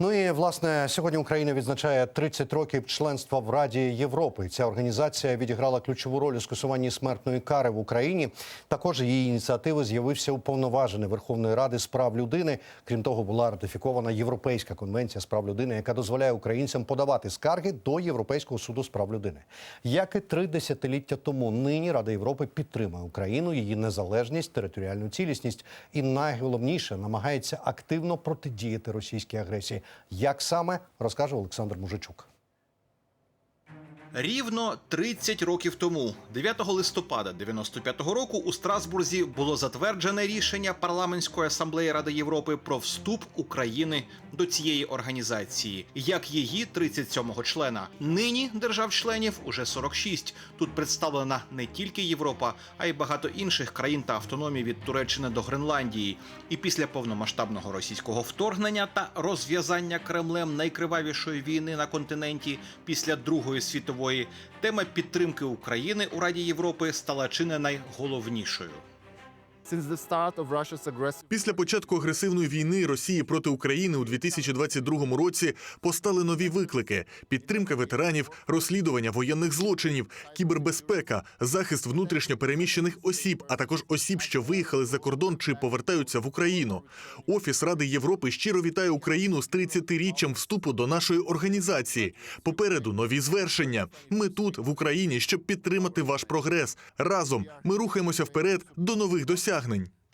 Ну і власне сьогодні Україна відзначає 30 років членства в Раді Європи. Ця організація відіграла ключову роль у скасуванні смертної кари в Україні. Також її ініціативи з'явився уповноважений Верховної Ради з прав людини. Крім того, була ратифікована Європейська конвенція з прав людини, яка дозволяє українцям подавати скарги до Європейського суду з прав людини. Як і три десятиліття тому, нині Рада Європи підтримує Україну, її незалежність, територіальну цілісність і найголовніше намагається активно протидіяти російській агресії. Як саме розкаже Олександр Мужичук. Рівно 30 років тому, 9 листопада 95-го року, у Страсбурзі було затверджене рішення парламентської асамблеї Ради Європи про вступ України до цієї організації, як її 37-го члена. Нині держав-членів уже 46. Тут представлена не тільки Європа, а й багато інших країн та автономій від Туреччини до Гренландії. І після повномасштабного російського вторгнення та розв'язання Кремлем найкривавішої війни на континенті після Другої світової тема підтримки України у Раді Європи стала чи не найголовнішою. Since Після початку агресивної війни Росії проти України у 2022 році постали нові виклики: підтримка ветеранів, розслідування воєнних злочинів, кібербезпека, захист внутрішньо переміщених осіб, а також осіб, що виїхали за кордон чи повертаються в Україну. Офіс Ради Європи щиро вітає Україну з 30-річчям вступу до нашої організації. Попереду нові звершення. Ми тут, в Україні, щоб підтримати ваш прогрес. Разом ми рухаємося вперед до нових досягнень.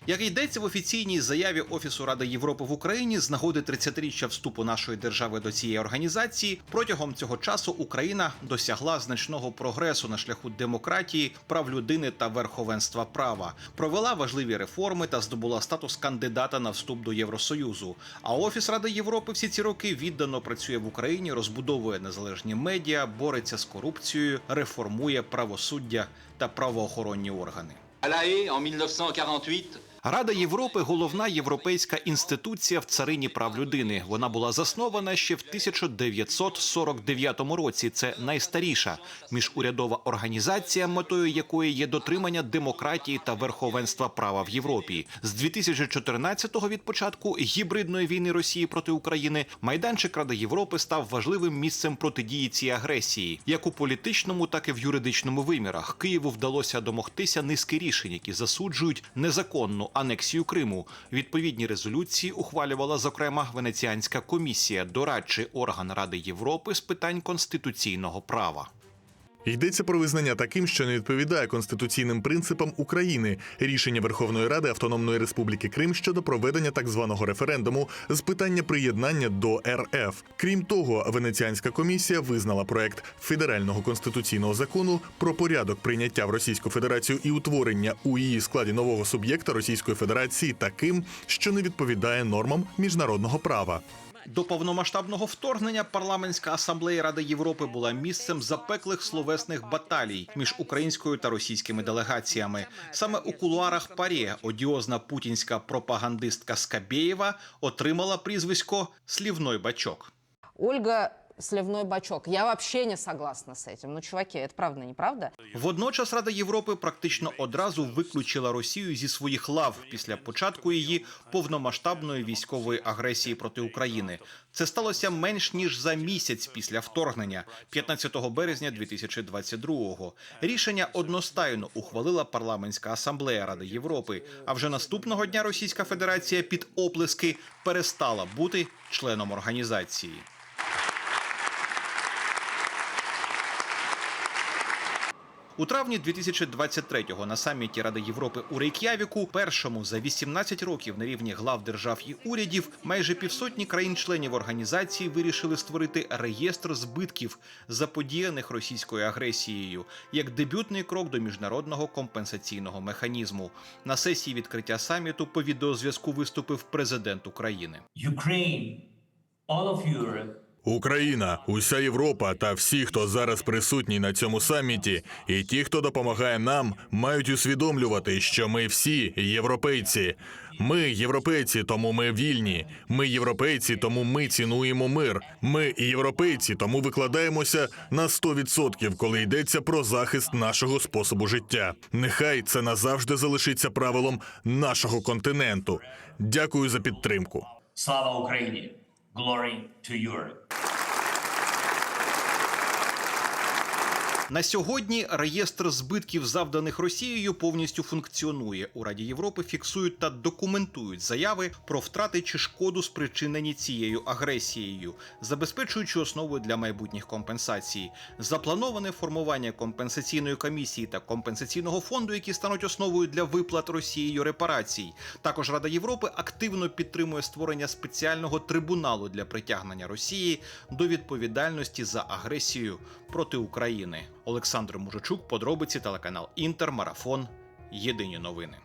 Як йдеться в офіційній заяві Офісу Ради Європи в Україні з нагоди 30-річчя вступу нашої держави до цієї організації, протягом цього часу Україна досягла значного прогресу на шляху демократії, прав людини та верховенства права, провела важливі реформи та здобула статус кандидата на вступ до Євросоюзу. А Офіс Ради Європи всі ці роки віддано працює в Україні, розбудовує незалежні медіа, бореться з корупцією, реформує правосуддя та правоохоронні органи. À La Haye, en 1948, Рада Європи головна європейська інституція в царині прав людини. Вона була заснована ще в 1949 році. Це найстаріша міжурядова організація, метою якої є дотримання демократії та верховенства права в Європі. З 2014-го від початку гібридної війни Росії проти України майданчик Ради Європи став важливим місцем протидії цій агресії, як у політичному, так і в юридичному вимірах. Києву вдалося домогтися низки рішень, які засуджують незаконну анексію Криму. Відповідні резолюції ухвалювала зокрема Венеціанська комісія, дорадчий орган Ради Європи з питань конституційного права. Йдеться про визнання таким, що не відповідає конституційним принципам України, рішення Верховної Ради Автономної Республіки Крим щодо проведення так званого референдуму з питання приєднання до РФ. Крім того, Венеціанська комісія визнала проект федерального конституційного закону про порядок прийняття в Російську Федерацію і утворення у її складі нового суб'єкта Російської Федерації таким, що не відповідає нормам міжнародного права. До повномасштабного вторгнення парламентська асамблея Ради Європи була місцем запеклих словесних баталій між українською та російськими делегаціями. Саме у кулуарах парі одіозна путінська пропагандистка Скабєєва отримала прізвисько Слівной бачок. Ольга Сливной бачок. Я вообще не согласна с этим. Ну, чуваки, это правда, неправда? Водночас Рада Європи практично одразу виключила Росію зі своїх лав після початку її повномасштабної військової агресії проти України. Це сталося менш ніж за місяць після вторгнення, 15 березня 2022-го. Рішення одностайно ухвалила парламентська асамблея Ради Європи. А вже наступного дня Російська Федерація під оплески перестала бути членом організації. У травні 2023-го на саміті Ради Європи у Рейк'явіку, першому за 18 років на рівні глав держав і урядів, майже півсотні країн-членів організації вирішили створити реєстр збитків, заподіяних російською агресією, як дебютний крок до міжнародного компенсаційного механізму. На сесії відкриття саміту по відеозв'язку виступив президент України. Ukraine, all of Europe, Україна, уся Європа та всі, хто зараз присутній на цьому саміті, і ті, хто допомагає нам, мають усвідомлювати, що ми всі європейці. Ми європейці, тому ми вільні. Ми європейці, тому ми цінуємо мир. Ми європейці, тому викладаємося на 100%, коли йдеться про захист нашого способу життя. Нехай це назавжди залишиться правилом нашого континенту. Дякую за підтримку. слава Україні! Glory to Europe. На сьогодні реєстр збитків, завданих Росією, повністю функціонує. У Раді Європи фіксують та документують заяви про втрати чи шкоду, спричинені цією агресією, забезпечуючи основу для майбутніх компенсацій. Заплановане формування компенсаційної комісії та компенсаційного фонду, які стануть основою для виплат Росією репарацій. Також Рада Європи активно підтримує створення спеціального трибуналу для притягнення Росії до відповідальності за агресію проти України. Олександр Мужичук, подробиці телеканал Інтер, Марафон. Єдині новини.